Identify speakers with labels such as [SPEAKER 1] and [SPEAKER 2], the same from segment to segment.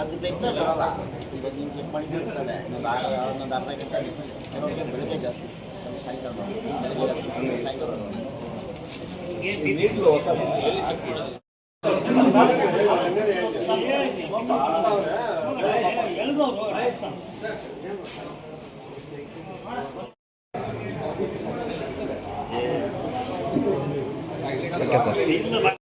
[SPEAKER 1] ಅದು ಬೇಕಾದ್ರೆ ಬರಲ್ಲ. ಈಗ ನೀವು ಚೆಕ್ ಮಾಡಿ ಇರ್ತದೆ. ಒಂದು ಆರು, ಒಂದೊಂದು ಅರ್ಧ ಗಂಟೆ ಕೆಲವರಿಗೆ ಬೆಳಗ್ಗೆ ಜಾಸ್ತಿ. ಸಾಯಂಕಾಲ ಭಾರತ್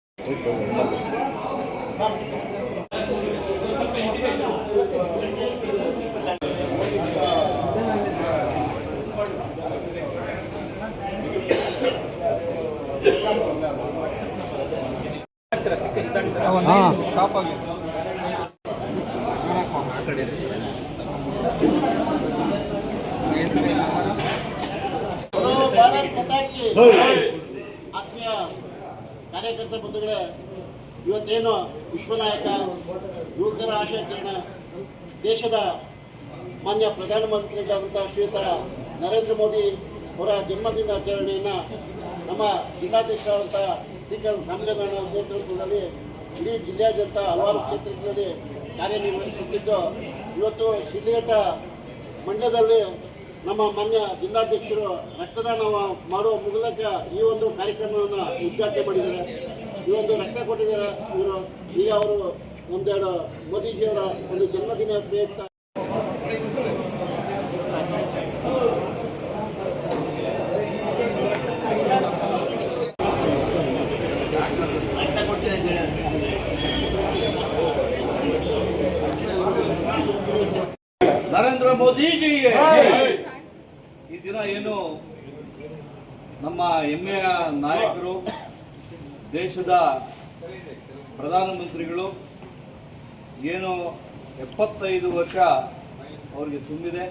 [SPEAKER 1] ಆತ್ಮೀಯ ಕಾರ್ಯಕರ್ತ ಬಂಧುಗಳೇ, ಇವತ್ತೇನು ವಿಶ್ವನಾಯಕ ಯುವಕರ ಆಶಾ ಕಿರಣ ದೇಶದ ಮಾನ್ಯ ಪ್ರಧಾನಮಂತ್ರಿಗಳಾದಂತಹ ಶ್ರೀಯುತ ನರೇಂದ್ರ ಮೋದಿ ಅವರ ಜನ್ಮದಿನಾಚರಣೆಯನ್ನು ನಮ್ಮ ಜಿಲ್ಲಾಧ್ಯಕ್ಷರಾದಂಥ ಶ್ರೀಕಾಂತ್ ರಾಮಚಂದ್ರಣ್ಣ ನೇತೃತ್ವದಲ್ಲಿ ಇಡೀ ಜಿಲ್ಲೆಯಾದ್ಯಂತ ಹಲವಾರು ಕ್ಷೇತ್ರಗಳಲ್ಲಿ ಕಾರ್ಯನಿರ್ವಹಿಸುತ್ತಿದ್ದು, ಇವತ್ತು ಶಿಲ್ಲೇಟ ಮಂಡ್ಯದಲ್ಲಿ ನಮ್ಮ ಮಾನ್ಯ ಜಿಲ್ಲಾಧ್ಯಕ್ಷರು ರಕ್ತದಾನ ಮಾಡುವ ಮೂಲಕ ಈ ಒಂದು ಕಾರ್ಯಕ್ರಮವನ್ನು ಉದ್ಘಾಟನೆ ಮಾಡಿದ್ದಾರೆ. ಈ ಒಂದು ರಕ್ತ ಕೊಟ್ಟಿದ್ದಾರೆ ಇವರು. ಈಗ ಅವರು ಒಂದೆರಡು ಮೋದಿಜಿಯವರ ಒಂದು ಜನ್ಮದಿನ ಪ್ರಯುಕ್ತ
[SPEAKER 2] ನರೇಂದ್ರ ಮೋದಿಜಿ ಈ ದಿನ ಏನು ನಮ್ಮ ಹೆಮ್ಮೆಯ ನಾಯಕರು, ದೇಶದ ಪ್ರಧಾನಮಂತ್ರಿಗಳು, ಏನು ಎಪ್ಪತ್ತೈದು ವರ್ಷ ಅವರಿಗೆ ತುಂಬಿದೆ.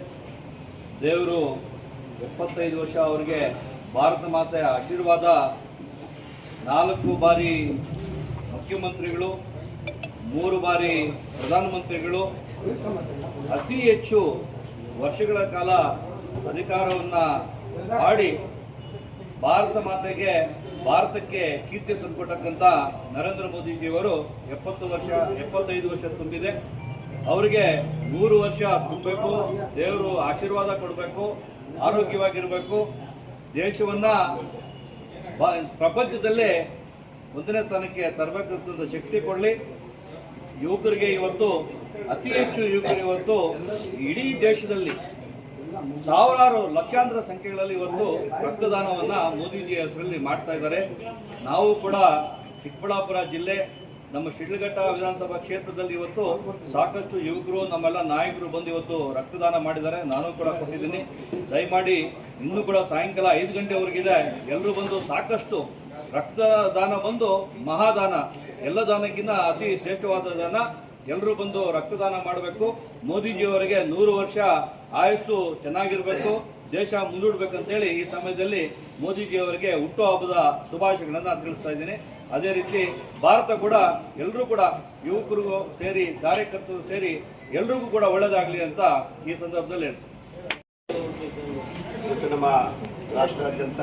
[SPEAKER 2] ದೇವರು ಎಪ್ಪತ್ತೈದು ವರ್ಷ ಅವರಿಗೆ ಭಾರತ ಮಾತೆಯ ಆಶೀರ್ವಾದ. ನಾಲ್ಕು ಬಾರಿ ಮುಖ್ಯಮಂತ್ರಿಗಳು, ಮೂರು ಬಾರಿ ಪ್ರಧಾನಮಂತ್ರಿಗಳು. ಅತಿ ಹೆಚ್ಚು ವರ್ಷಗಳ ಕಾಲ ಅಧಿಕಾರವನ್ನು ಮಾಡಿ ಭಾರತ ಮಾತೆಗೆ ಭಾರತಕ್ಕೆ ಕೀರ್ತಿ ತಂದುಕೊಟ್ಟಕ್ಕಂಥ ನರೇಂದ್ರ ಮೋದಿಜಿಯವರು ಎಪ್ಪತ್ತು ವರ್ಷ, ಎಪ್ಪತ್ತೈದು ವರ್ಷ ತುಂಬಿದೆ. ಅವರಿಗೆ ನೂರು ವರ್ಷ ತುಂಬಬೇಕು, ದೇವರು ಆಶೀರ್ವಾದ ಕೊಡಬೇಕು, ಆರೋಗ್ಯವಾಗಿರಬೇಕು. ದೇಶವನ್ನ ಪ್ರಪಂಚದಲ್ಲೇ ಒಂದನೇ ಸ್ಥಾನಕ್ಕೆ ತರಬೇಕಂತ ಶಕ್ತಿ ಕೊಡಲಿ. ಯುವಕರಿಗೆ ಇವತ್ತು, ಅತಿ ಹೆಚ್ಚು ಯುವಕರು ಇವತ್ತು ಇಡೀ ದೇಶದಲ್ಲಿ ಸಾವಿರಾರು ಲಕ್ಷಾಂತರ ಸಂಖ್ಯೆಗಳಲ್ಲಿ ಇವತ್ತು ರಕ್ತದಾನವನ್ನು ಮೋದಿಜಿ ಹೆಸರಲ್ಲಿ ಮಾಡ್ತಾ ಇದ್ದಾರೆ. ನಾವು ಕೂಡ ಚಿಕ್ಕಬಳ್ಳಾಪುರ ಜಿಲ್ಲೆ, ನಮ್ಮ ಶಿಡ್ಲಘಟ್ಟ ವಿಧಾನಸಭಾ ಕ್ಷೇತ್ರದಲ್ಲಿ ಇವತ್ತು ಸಾಕಷ್ಟು ಯುವಕರು, ನಮ್ಮೆಲ್ಲ ನಾಯಕರು ಬಂದು ಇವತ್ತು ರಕ್ತದಾನ ಮಾಡಿದ್ದಾರೆ. ನಾನು ಕೂಡ ಕೊಟ್ಟಿದ್ದೀನಿ. ದಯಮಾಡಿ ಇನ್ನೂ ಕೂಡ ಸಾಯಂಕಾಲ ಐದು ಗಂಟೆವರೆಗಿದೆ. ಎಲ್ಲರೂ ಬಂದು ಸಾಕಷ್ಟು ರಕ್ತದಾನ ಬಂದು ಮಹಾದಾನ, ಎಲ್ಲ ದಾನಕ್ಕಿಂತ ಅತಿ ಶ್ರೇಷ್ಠವಾದ ದಾನ. ಎಲ್ಲರೂ ಬಂದು ರಕ್ತದಾನ ಮಾಡಬೇಕು. ಮೋದಿಜಿಯವರಿಗೆ ನೂರು ವರ್ಷ ಆಯಸ್ಸು ಚೆನ್ನಾಗಿರಬೇಕು. ದೇಶ ಮುಂದೂಡ್ಬೇಕಂತೇಳಿ ಈ ಸಮಯದಲ್ಲಿ ಮೋದಿಜಿಯವರಿಗೆ ಹುಟ್ಟುಹಬ್ಬದ ಶುಭಾಶಯಗಳನ್ನು ತಿಳಿಸ್ತಾ ಇದ್ದೀನಿ. ಅದೇ ರೀತಿ ಭಾರತ ಕೂಡ ಎಲ್ಲರೂ ಕೂಡ ಯುವಕರಿಗೂ ಸೇರಿ, ಕಾರ್ಯಕರ್ತರು ಸೇರಿ ಎಲ್ರಿಗೂ ಕೂಡ ಒಳ್ಳೆಯದಾಗಲಿ ಅಂತ ಈ ಸಂದರ್ಭದಲ್ಲಿ ಹೇಳ್ತೀನಿ.
[SPEAKER 3] ನಮ್ಮ ರಾಷ್ಟ್ರಾದ್ಯಂತ,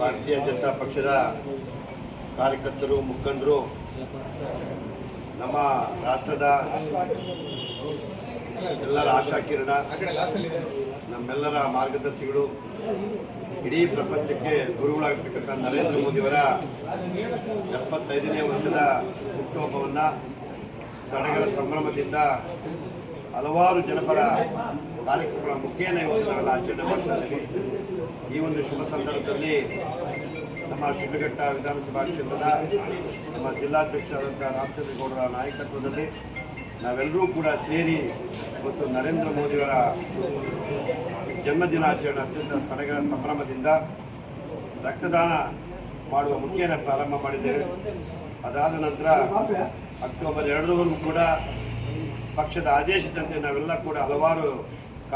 [SPEAKER 3] ಭಾರತೀಯ ಜನತಾ ಪಕ್ಷದ ಕಾರ್ಯಕರ್ತರು, ಮುಖಂಡರು ನಮ್ಮ ರಾಷ್ಟ್ರದ ಎಲ್ಲರ ಆಶಾ ಕಿರಣ, ನಮ್ಮೆಲ್ಲರ ಮಾರ್ಗದರ್ಶಿಗಳು, ಇಡೀ ಪ್ರಪಂಚಕ್ಕೆ ಗುರುಗಳಾಗಿರ್ತಕ್ಕಂಥ ನರೇಂದ್ರ ಮೋದಿಯವರ ಎಪ್ಪತ್ತೈದನೇ ವರ್ಷದ ಹುಟ್ಟುಹಬ್ಬವನ್ನು ಸಡಗರ ಸಂಭ್ರಮದಿಂದ ಹಲವಾರು ಜನಪರ ಕಾರ್ಯಕ್ರಮಗಳ ಮುಖೇನ ಇವತ್ತು ನಾವೆಲ್ಲ ಆಚರಣೆ ಮಾಡ್ತಾ ಈ ಒಂದು ಶುಭ ಸಂದರ್ಭದಲ್ಲಿ ನಮ್ಮ ಶಿಡ್ಲಘಟ್ಟ ವಿಧಾನಸಭಾ ಕ್ಷೇತ್ರದ ನಮ್ಮ ಜಿಲ್ಲಾಧ್ಯಕ್ಷರಾದಂಥ ರಾಮಚಂದ್ರಗೌಡರ ನಾಯಕತ್ವದಲ್ಲಿ ನಾವೆಲ್ಲರೂ ಕೂಡ ಸೇರಿ ಮತ್ತು ನರೇಂದ್ರ ಮೋದಿಯವರ ಜನ್ಮದಿನಾಚರಣೆ ಅತ್ಯಂತ ಸಡಗರ ಸಂಭ್ರಮದಿಂದ ರಕ್ತದಾನ ಮಾಡುವ ಮುಖ್ಯನ ಪ್ರಾರಂಭ ಮಾಡಿದ್ದೇವೆ. ಅದಾದ ನಂತರ ಅಕ್ಟೋಬರ್ ಎರಡರವರೆಗೂ ಕೂಡ ಪಕ್ಷದ ಆದೇಶದಂತೆ ನಾವೆಲ್ಲ ಕೂಡ ಹಲವಾರು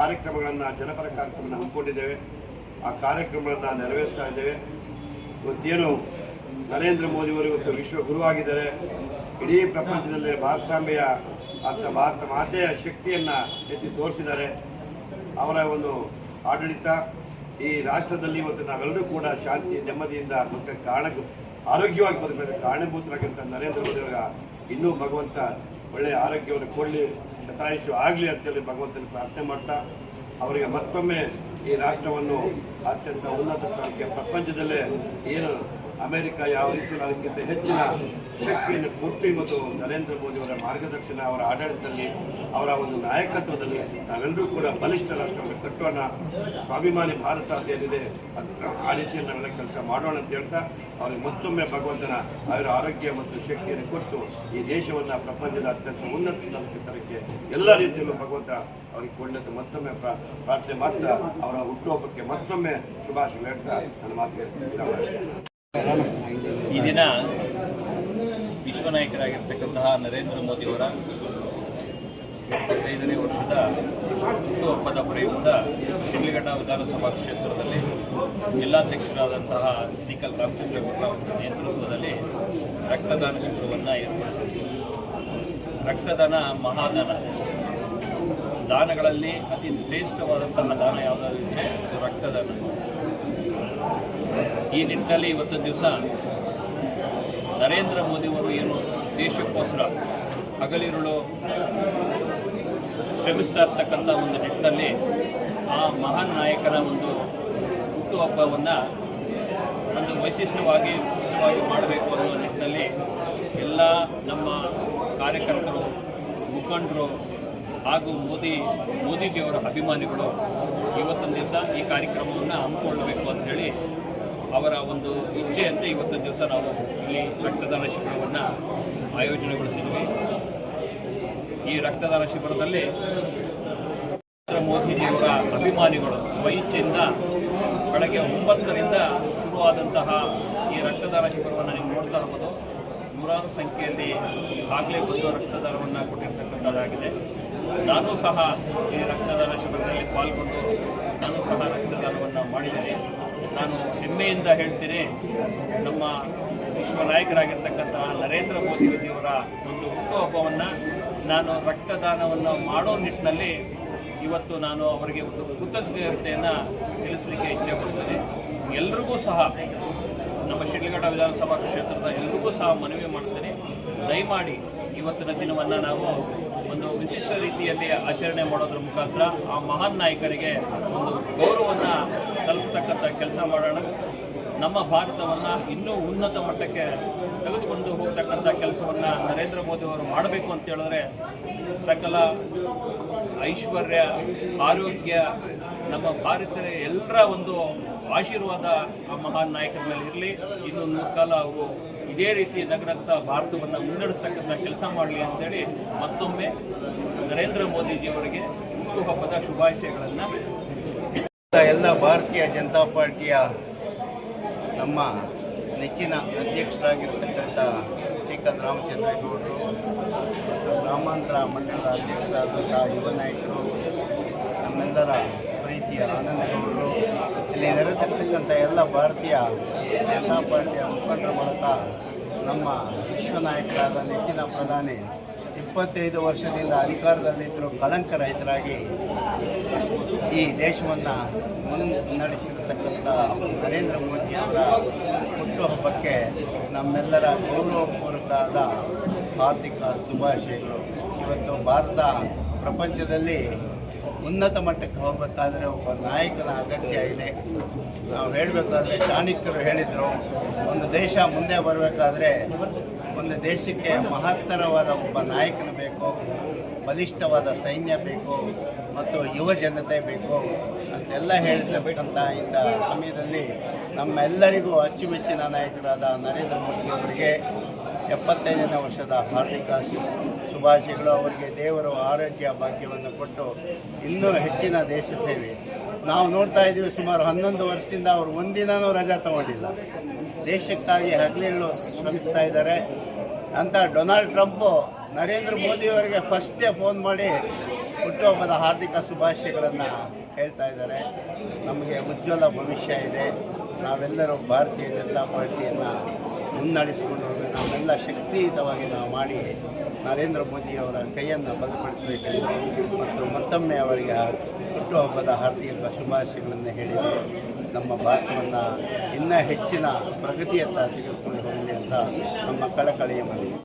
[SPEAKER 3] ಕಾರ್ಯಕ್ರಮಗಳನ್ನು, ಜನಪರ ಕಾರ್ಯಕ್ರಮವನ್ನು ಹಮ್ಮಿಕೊಂಡಿದ್ದೇವೆ. ಆ ಕಾರ್ಯಕ್ರಮಗಳನ್ನು ನೆರವೇರಿಸ್ತಾ ಇದ್ದೇವೆ. ಇವತ್ತೇನು ನರೇಂದ್ರ ಮೋದಿಯವರು ಇವತ್ತು ವಿಶ್ವ ಗುರುವಾಗಿದ್ದಾರೆ. ಇಡೀ ಪ್ರಪಂಚದಲ್ಲೇ ಭಾರತಾಂಬೆಯ ಅರ್ಥ ಭಾರತ ಮಾತೆಯ ಶಕ್ತಿಯನ್ನು ಎತ್ತಿ ತೋರಿಸಿದ್ದಾರೆ. ಅವರ ಒಂದು ಆಡಳಿತ ಈ ರಾಷ್ಟ್ರದಲ್ಲಿ ಇವತ್ತು ನಾವೆಲ್ಲರೂ ಕೂಡ ಶಾಂತಿ, ನೆಮ್ಮದಿಯಿಂದ ಮತ್ತು ಕಾರಣ ಆರೋಗ್ಯವಾಗಿ ಬದುಕಬೇಕು ಕಾರಣಭೂತರಾಗಿರ್ತ ನರೇಂದ್ರ ಮೋದಿ ಅವರ ಇನ್ನೂ ಭಗವಂತ ಒಳ್ಳೆಯ ಆರೋಗ್ಯವನ್ನು ಕೊಡಲಿ, ಶತಾಯುಷು ಆಗಲಿ ಅಂತೇಳಿ ಭಗವಂತನ ಪ್ರಾರ್ಥನೆ ಮಾಡ್ತಾ, ಅವರಿಗೆ ಮತ್ತೊಮ್ಮೆ ಈ ರಾಷ್ಟ್ರವನ್ನು ಅತ್ಯಂತ ಉನ್ನತ ಸ್ಥಾನಕ್ಕೆ ಪ್ರಪಂಚದಲ್ಲೇ ಏನು ಅಮೆರಿಕ ಯಾವ ರೀತಿ ಅದಕ್ಕಿಂತ ಹೆಚ್ಚಿನ ಶಕ್ತಿಯನ್ನು ಕೊಟ್ಟು ಮತ್ತು ನರೇಂದ್ರ ಮೋದಿ ಅವರ ಮಾರ್ಗದರ್ಶನ, ಅವರ ಆಡಳಿತದಲ್ಲಿ, ಅವರ ಒಂದು ನಾಯಕತ್ವದಲ್ಲಿ ನಾವೆಲ್ಲರೂ ಕೂಡ ಬಲಿಷ್ಠ ರಾಷ್ಟ್ರವನ್ನು ಕಟ್ಟೋಣ ಸ್ವಾಭಿಮಾನಿ ಭಾರತ ಅಂತ ಏನಿದೆ ಆ ರೀತಿಯಲ್ಲಿ ನಾವೆಲ್ಲ ಕೆಲಸ ಮಾಡೋಣ ಅಂತ ಹೇಳ್ತಾ ಅವರಿಗೆ ಮತ್ತೊಮ್ಮೆ ಭಗವಂತನ ಅವರ ಆರೋಗ್ಯ ಮತ್ತು ಶಕ್ತಿಯನ್ನು ಕೊಟ್ಟು ಈ ದೇಶವನ್ನು ಪ್ರಪಂಚದ ಅತ್ಯಂತ ಉನ್ನತ ಸ್ಥಾನಕ್ಕೆ ತರಕ್ಕೆ ಎಲ್ಲ ರೀತಿಯಲ್ಲೂ ಭಗವಂತ ಅವರಿಗೆ ಕೊಡಲಿಕ್ಕೆ ಮತ್ತೊಮ್ಮೆ ಪ್ರಾ- ಪ್ರಾರ್ಥನೆ ಮಾಡ್ತಾ ಅವರ ಹುಟ್ಟುಹಬ್ಬಕ್ಕೆ ಮತ್ತೊಮ್ಮೆ
[SPEAKER 4] ಈ ದಿನ ವಿಶ್ವ ನಾಯಕರಾಗಿರ್ತಕ್ಕಂತಹ ನರೇಂದ್ರ ಮೋದಿಯವರ ಎಪ್ಪತ್ತೈದನೇ ವರ್ಷದ ಹುಟ್ಟುಹಬ್ಬದ ಪ್ರಯುಕ್ತ ಶಿಡ್ಲಘಟ್ಟ ವಿಧಾನಸಭಾ ಕ್ಷೇತ್ರದಲ್ಲಿ ಜಿಲ್ಲಾಧ್ಯಕ್ಷರಾದಂತಹ ಸಿಕಲ್ ರಾಮಚಂದ್ರ ಗೌಡ ಅವರ ನೇತೃತ್ವದಲ್ಲಿ ರಕ್ತದಾನ ಶಿಬಿರವನ್ನು ಏರ್ಪಡಿಸಿದ್ದು ರಕ್ತದಾನ ಮಹಾದಾನ. ದಾನಗಳಲ್ಲಿ ಅತಿ ಶ್ರೇಷ್ಠವಾದಂತಹ ದಾನ ಯಾವುದಾದ್ರೂ ಇದ್ದರೆ ರಕ್ತದಾನ ಈ ನಿಟ್ಟಿನಲ್ಲಿ ಇವತ್ತು ದಿವಸ ನರೇಂದ್ರ ಮೋದಿಯವರು ಏನು ದೇಶಕ್ಕೋಸ್ಕರ ಹಗಲಿರುಳು ಶ್ರಮಿಸ್ತಾ ಇರ್ತಕ್ಕಂಥ ಒಂದು ನಿಟ್ಟಿನಲ್ಲಿ ಆ ಮಹಾನ್ ನಾಯಕನ ಒಂದು ಹುಟ್ಟುಹಬ್ಬವನ್ನು ಒಂದು ವೈಶಿಷ್ಟ್ಯವಾಗಿ ವಿಶಿಷ್ಟವಾಗಿ ಮಾಡಬೇಕು ಅನ್ನೋ ನಿಟ್ಟಿನಲ್ಲಿ ಎಲ್ಲ ನಮ್ಮ ಕಾರ್ಯಕರ್ತರು, ಮುಖಂಡರು ಹಾಗೂ ಮೋದಿ, ಮೋದಿಜಿಯವರ ಅಭಿಮಾನಿಗಳು ಇವತ್ತೊಂದು ದಿವಸ ಈ ಕಾರ್ಯಕ್ರಮವನ್ನು ಹಮ್ಮಿಕೊಳ್ಳಬೇಕು ಅಂತ ಹೇಳಿ ಅವರ ಒಂದು ಇಚ್ಛೆಯಂತೆ ಇವತ್ತಿನ ದಿವಸ ನಾವು ಇಲ್ಲಿ ರಕ್ತದಾನ ಶಿಬಿರವನ್ನು ಆಯೋಜನೆಗೊಳಿಸಿದ್ವಿ. ಈ ರಕ್ತದಾನ ಶಿಬಿರದಲ್ಲಿ ನರೇಂದ್ರ ಮೋದಿಜಿಯವರ ಅಭಿಮಾನಿಗಳು ಸ್ವಇಚ್ಛೆಯಿಂದ ಬೆಳಗ್ಗೆ ಒಂಬತ್ತರಿಂದ ಶುರುವಾದಂತಹ ಈ ರಕ್ತದಾನ ಶಿಬಿರವನ್ನು ನೀವು ನೋಡ್ತಾ ಇರ್ಬೋದು. ನೂರಾರು ಸಂಖ್ಯೆಯಲ್ಲಿ ಆಗಲೇ ಬಂದು ರಕ್ತದಾನವನ್ನು ಕೊಟ್ಟಿರ್ತಕ್ಕಂಥದ್ದಾಗಿದೆ. ನಾನು ಸಹ ಈ ರಕ್ತದಾನ ಶಿಬಿರದಲ್ಲಿ ಪಾಲ್ಗೊಂಡು ನಾನು ಸಹ ರಕ್ತದಾನವನ್ನು ಮಾಡಿದ್ದೀನಿ ನಾನು ಹೆಮ್ಮೆಯಿಂದ ಹೇಳ್ತೀನಿ, ನಮ್ಮ ವಿಶ್ವ ನಾಯಕರಾಗಿರ್ತಕ್ಕಂತಹ ನರೇಂದ್ರ ಮೋದಿಯವರ ಒಂದು ಹುಟ್ಟುಹಬ್ಬವನ್ನು ನಾನು ರಕ್ತದಾನವನ್ನು ಮಾಡೋ ನಿಟ್ಟಿನಲ್ಲಿ ಇವತ್ತು ನಾನು ಅವರಿಗೆ ಒಂದು ಕೃತಜ್ಞತೆಯನ್ನು ತಿಳಿಸಲಿಕ್ಕೆ ಇಚ್ಛೆ ಪಡ್ತೇನೆ. ಎಲ್ರಿಗೂ ಸಹ ನಮ್ಮ ಶಿಡ್ಲಘಟ್ಟ ವಿಧಾನಸಭಾ ಕ್ಷೇತ್ರದ ಎಲ್ರಿಗೂ ಸಹ ಮನವಿ ಮಾಡ್ತೇನೆ. ದಯಮಾಡಿ ಇವತ್ತಿನ ದಿನವನ್ನು ನಾವು ಒಂದು ವಿಶಿಷ್ಟ ರೀತಿಯಲ್ಲಿ ಆಚರಣೆ ಮಾಡೋದ್ರ ಮುಖಾಂತರ ಆ ಮಹಾನ್ ನಾಯಕರಿಗೆ ಒಂದು ಗೌರವವನ್ನು ತಲುಪಿಸ್ತಕ್ಕಂಥ ಕೆಲಸ ಮಾಡೋಣ. ನಮ್ಮ ಭಾರತವನ್ನು ಇನ್ನೂ ಉನ್ನತ ಮಟ್ಟಕ್ಕೆ ತೆಗೆದುಕೊಂಡು ಹೋಗ್ತಕ್ಕಂಥ ಕೆಲಸವನ್ನು ನರೇಂದ್ರ ಮೋದಿ ಅವರು ಮಾಡಬೇಕು ಅಂತ ಹೇಳಿದ್ರೆ ಸಕಲ ಐಶ್ವರ್ಯ, ಆರೋಗ್ಯ, ನಮ್ಮ ಭಾರತೀಯರ ಎಲ್ಲರ ಒಂದು ಆಶೀರ್ವಾದ ಆ ಮಹಾನ್ ನಾಯಕರ ಮೇಲೆ ಇರಲಿ. ಇನ್ನೊಂದು ಕಾಲ ಅವರು ಇದೇ ರೀತಿ ನಗರಂತ ಭಾರತವನ್ನು ಮುನ್ನಡೆಸ್ತಕ್ಕಂಥ ಕೆಲಸ ಮಾಡಲಿ ಅಂತೇಳಿ ಮತ್ತೊಮ್ಮೆ ನರೇಂದ್ರ ಮೋದಿಜಿಯವರಿಗೆ ಹುಟ್ಟುಹಬ್ಬದ ಶುಭಾಶಯಗಳನ್ನು
[SPEAKER 5] ಎಲ್ಲ ಭಾರತೀಯ ಜನತಾ ಪಾರ್ಟಿಯ ನಮ್ಮ ನೆಚ್ಚಿನ ಅಧ್ಯಕ್ಷರಾಗಿರ್ತಕ್ಕಂಥ ಶ್ರೀಕಾಂತ್ ರಾಮಚಂದ್ರೇಗೌಡರು ಮತ್ತು ಗ್ರಾಮಾಂತರ ಮಂಡಲದ ಅಧ್ಯಕ್ಷರಾದಂಥ ಯುವ ನಾಯಕರು, ನಮ್ಮೆಲ್ಲರ ಪ್ರೀತಿಯ ಆನಂದಗೌಡರು. ಇಲ್ಲಿ ನೆರೆದಿರ್ತಕ್ಕಂಥ ಎಲ್ಲ ಭಾರತೀಯ ಜನತಾ ಪಾರ್ಟಿಯ ಮುಖಂಡರ ಮೂಲಕ ನಮ್ಮ ವಿಶ್ವ ನಾಯಕರಾದ ನೆಚ್ಚಿನ ಪ್ರಧಾನಿ, ಇಪ್ಪತ್ತೈದು ವರ್ಷದಿಂದ ಅಧಿಕಾರದಲ್ಲಿದ್ದರೂ ಕಳಂಕರಹಿತರಾಗಿ ಈ ದೇಶವನ್ನು ಮುನ್ನಡೆಸಿರ್ತಕ್ಕಂಥ ನರೇಂದ್ರ ಮೋದಿ ಅವರ ಹುಟ್ಟುಹಬ್ಬಕ್ಕೆ ನಮ್ಮೆಲ್ಲರ ಗೌರವಪೂರ್ವಕವಾದ ಹಾರ್ದಿಕ ಶುಭಾಶಯಗಳು. ಇವತ್ತು ಭಾರತ ಪ್ರಪಂಚದಲ್ಲಿ ಉನ್ನತ ಮಟ್ಟಕ್ಕೆ ಹೋಗಬೇಕಾದ್ರೆ ಒಬ್ಬ ನಾಯಕನ ಅಗತ್ಯ ಇದೆ. ನಾವು ಹೇಳಬೇಕಾದ್ರೆ ಚಾಣಕ್ಯರು ಹೇಳಿದರು, ಒಂದು ದೇಶ ಮುಂದೆ ಬರಬೇಕಾದ್ರೆ ಒಂದು ದೇಶಕ್ಕೆ ಮಹತ್ತರವಾದ ಒಬ್ಬ ನಾಯಕನ ಬೇಕು. ಬಲಿಷ್ಠವಾದ ಸೈನ್ಯ ಬೇಕು ಮತ್ತು ಯುವ ಜನತೆ ಬೇಕು ಅಂತೆಲ್ಲ ಇಂಥ ಸಮಯದಲ್ಲಿ ನಮ್ಮೆಲ್ಲರಿಗೂ ಅಚ್ಚುಮೆಚ್ಚಿನ ನಾಯಕರಾದ ನರೇಂದ್ರ ಮೋದಿ ಅವರಿಗೆ ಎಪ್ಪತ್ತೈದನೇ ವರ್ಷದ ಹಾರ್ದಿಕ ಶುಭಾಶಯಗಳು. ಅವರಿಗೆ ದೇವರು ಆರೋಗ್ಯ ಭಾಗ್ಯವನ್ನು ಕೊಟ್ಟು ಇನ್ನೂ ಹೆಚ್ಚಿನ ದೇಶ ಸೇವೆ. ನಾವು ನೋಡ್ತಾ ಇದ್ದೀವಿ ಸುಮಾರು ಹನ್ನೊಂದು ವರ್ಷದಿಂದ ಅವರು ಒಂದಿನೂ ರಜಾ ತಗೊಂಡಿಲ್ಲ. ದೇಶಕ್ಕಾಗಿ ಹಗಲಿರುಳು ಶ್ರಮಿಸ್ತಾ ಇದ್ದಾರೆ. ಅಂತ ಡೊನಾಲ್ಡ್ ಟ್ರಂಪು ನರೇಂದ್ರ ಮೋದಿಯವರಿಗೆ ಫಸ್ಟೇ ಫೋನ್ ಮಾಡಿ ಹುಟ್ಟುಹಬ್ಬದ ಹಾರ್ದಿಕ ಶುಭಾಶಯಗಳನ್ನು ಹೇಳ್ತಾ ಇದ್ದಾರೆ. ನಮಗೆ ಉಜ್ವಲ ಭವಿಷ್ಯ ಇದೆ. ನಾವೆಲ್ಲರೂ ಭಾರತೀಯ ಜನತಾ ಪಾರ್ಟಿಯನ್ನು ಮುನ್ನಡೆಸಿಕೊಂಡು ನಾವೆಲ್ಲ ಶಕ್ತಿಯುತವಾಗಿ ನಾವು ಮಾಡಿ ನರೇಂದ್ರ ಮೋದಿಯವರ ಕೈಯನ್ನು ಬಲಪಡಿಸಬೇಕೆಂದು ಮತ್ತು ಮತ್ತೊಮ್ಮೆ ಅವರಿಗೆ ಹುಟ್ಟುಹಬ್ಬದ ಹಾರ್ದಿಕ ಶುಭಾಶಯಗಳನ್ನು ಹೇಳಿದೆ. ನಮ್ಮ ಭಾರತವನ್ನು ಇನ್ನೂ ಹೆಚ್ಚಿನ ಪ್ರಗತಿಯತ್ತ ತೆಗೆದುಕೊಂಡು ಹೋಗಲಿ ಅಂತ ನಮ್ಮ ಕಳಕಳಿಯ ಮನವಿ.